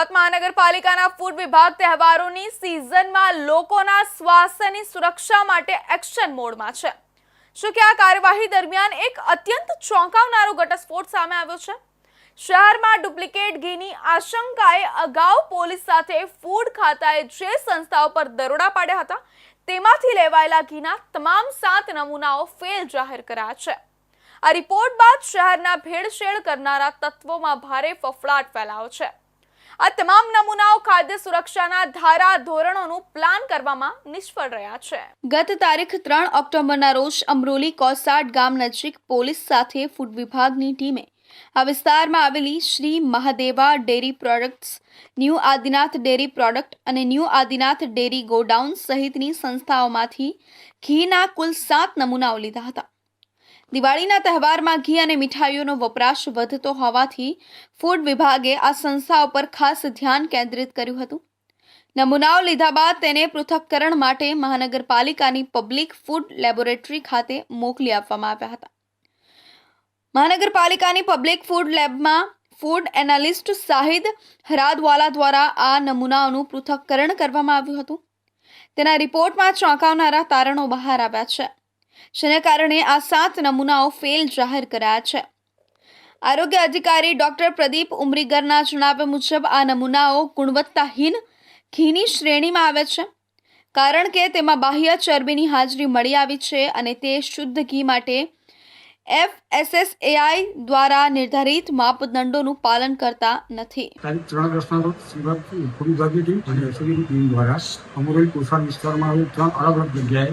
સુરત મહાનગરપાલિકાના ફૂડ વિભાગ તહેવારોની સિઝનમાં લોકોના સ્વાસ્થ્યની સુરક્ષા માટે એક્શન મોડમાં છે. શું કે આ કાર્યવાહી દરમિયાન એક અત્યંત ચોંકાવનારો ઘટસ્ફોટ સામે આવ્યો છે? શહેરમાં ડુપ્લિકેટ ઘીની આશંકાએ અગાઉ પોલીસ સાથે ફૂડ ખાતાએ જે સંસ્થાઓ પર દરોડા પાડ્યા હતા, તેમાંથી લેવાયેલા ઘીના તમામ સાત નમૂનાઓ ફેલ જાહેર કર્યા છે. આ રિપોર્ટ બાદ શહેરના ભેળસેળ કરનારા તત્વોમાં ભારે ફફડાટ ફેલાયો છે. આ તમામ નમૂનાઓ ખાદ્ય સુરક્ષાના ધારા ધોરણોનું પ્લાન કરવામાં નિષ્ફળ રહ્યા છે. ગત તારીખ ત્રણ ઓક્ટોબરના રોજ અમરોલી કોસાટ ગામ નજીક પોલીસ સાથે ફૂડ વિભાગની ટીમે આ વિસ્તારમાં આવેલી Shri Mahadeva dairy products, new Adinath dairy product અને ન્યૂ આદિનાથ ડેરી ગોડાઉન સહિતની સંસ્થાઓમાંથી ઘીના કુલ સાત નમૂનાઓ લીધા હતા. દિવાળીના તહેવારમાં ઘી અને મીઠાઈઓનો વપરાશ વધતો હોવાથી ફૂડ વિભાગે આ સંસ્થાઓ પર ખાસ ધ્યાન કેન્દ્રિત કર્યું હતું. નમૂનાઓ લીધા બાદ તેને પૃથક્કરણ માટે મહાનગરપાલિકાની પબ્લિક ફૂડ લેબોરેટરી ખાતે મોકલી આપવામાં આવ્યા હતા. મહાનગરપાલિકાની પબ્લિક ફૂડ લેબમાં ફૂડ એનાલિસ્ટ શાહિદ હરાદવાલા દ્વારા આ નમૂનાઓનું પૃથક્કરણ કરવામાં આવ્યું હતું. તેના રિપોર્ટમાં ચોંકાવનારા તારણો બહાર આવ્યા છે. જેને કારણે આ સાત નમૂનાઓ ફેલ જાહેર કરાયા છે. આરોગ્ય અધિકારી ડોક્ટર પ્રદીપ ઉમરીગરના જણાવ્યા મુજબ આ નમૂનાઓ ગુણવત્તાહીન ઘીની શ્રેણીમાં આવે છે, કારણ કે તેમાં બાહ્ય ચરબીની હાજરી મળી આવી છે અને તે શુદ્ધ ઘી માટે એફએસએસએઆઈ દ્વારા નિર્ધારિત માપદંડોનું પાલન કરતા નથી. ત્રણ દસના રોજ કોસાડ વિસ્તારમાં ત્રણ અલગ અલગ જગ્યાએ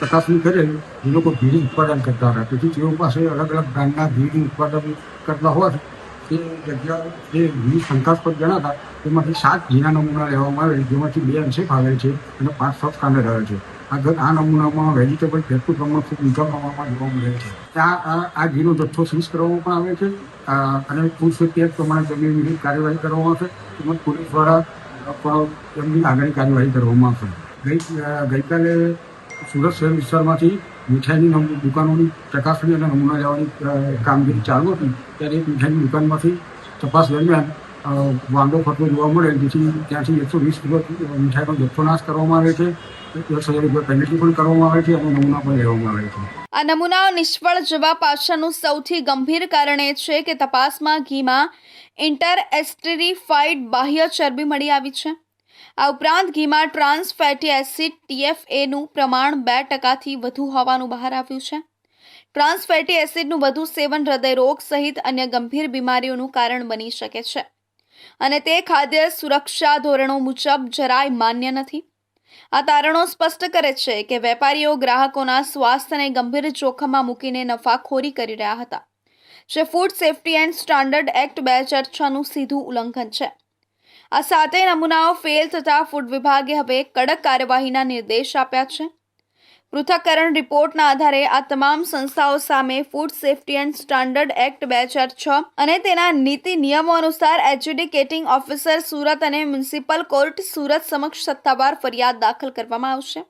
ચકાસણી કરેલી એ લોકો ભીડી ઉત્પાદન કરતા હતા. તેથી તેઓ પાસે અલગ અલગ બ્રાન્ડના ઘીનું ઉત્પાદન કરતા હોવાથી તે જગ્યા જે ઘી શંકાસ્પદ જણાતા, તેમાંથી સાત ઘીના નમૂના લેવામાં આવેલ, જેમાંથી બે અંશે આવેલ છે અને પાંચ સબ સ્ટાન્ડર્ડ આવે છે. આ આ નમૂનામાં વેજીટેબલ ફેટનું પ્રમાણ ખૂબ ઊંચા પ્રમાણમાં જોવા મળે છે. આ આ ઘીનો જથ્થો સીઝ કરવામાં પણ આવે છે. અને પુરુષ સેફ્ટી પ્રમાણે તેમની વિરુદ્ધ કાર્યવાહી કરવામાં આવશે. તેમજ પોલીસ દ્વારા પણ તેમની આગળની કાર્યવાહી કરવામાં આવશે. ગઈ, ગઈકાલે સુરત શહેર વિસ્તારમાંથી મીઠાઈની દુકાનોની ચકાસણી અને નમૂના લેવાની કામગીરી ચાલુ હતી. ત્યારે એક મીઠાઈની દુકાનમાંથી તપાસ દરમિયાન વાંધો ફરતો જોવા મળે જેથી ત્યાંથી એકસો વીસ કિલો મીઠાઈનો જથ્થો નાશ કરવામાં આવે છે. પણ કરવામાં આવે છે અને નમૂના પણ લેવામાં આવે છે. આ નમૂનાઓ નિષ્ફળ જવા પાછળનું સૌથી ગંભીર કારણ એ છે કે તપાસમાં ઘીમાં ઇન્ટર એસ્ટરીફાઈડ બાહ્ય ચરબી મળી આવી છે. આ ઉપરાંત ઘીમાં ટ્રાન્સ ફેટી એસિડ ટીએફએનું પ્રમાણ બે ટકાથી વધુ હોવાનું બહાર આવ્યું છે. ટ્રાન્સ ફેટી એસિડનું વધુ સેવન હૃદયરોગ સહિત અન્ય ગંભીર બીમારીઓનું કારણ બની શકે છે. અને તે ખાદ્ય સુરક્ષા ધોરણો મુજબ જરાય માન્ય નથી. આ તારણો સ્પષ્ટ કરે છે કે વેપારીઓ ગ્રાહકોના સ્વાસ્થ્યને ગંભીર જોખમમાં મૂકીને નફાખોરી કરી રહ્યા હતા. જે food safety and standard act બે હજાર છનું સીધું ઉલ્લંઘન છે. આ સાતેય નમૂનાઓ ફેલ થતા ફૂડ વિભાગે હવે કડક કાર્યવાહીના નિર્દેશ આપ્યા છે. પૃથક્કરણ રિપોર્ટના આધારે આ તમામ સંસ્થાઓ સામે food safety and standard act બે હજાર છ અને તેના નીતિ નિયમો અનુસાર એજ્યુડિકેટિંગ ઓફિસર સુરત અને મ્યુનિસિપલ કોર્ટ સુરત સમક્ષ સત્તાવાર ફરિયાદ દાખલ કરવામાં આવશે.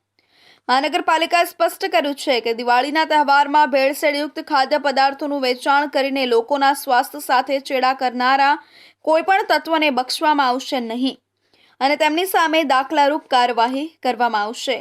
મહાનગરપાલિકાએ સ્પષ્ટ કર્યું છે કે દિવાળીના તહેવારમાં ભેળસેળયુક્ત ખાદ્ય પદાર્થોનું વેચાણ કરીને લોકોના સ્વાસ્થ્ય સાથે ચેડા કરનારા કોઈપણ તત્વને બક્ષવામાં આવશે નહીં. અને તેમની સામે દાખલારૂપ કાર્યવાહી કરવામાં આવશે.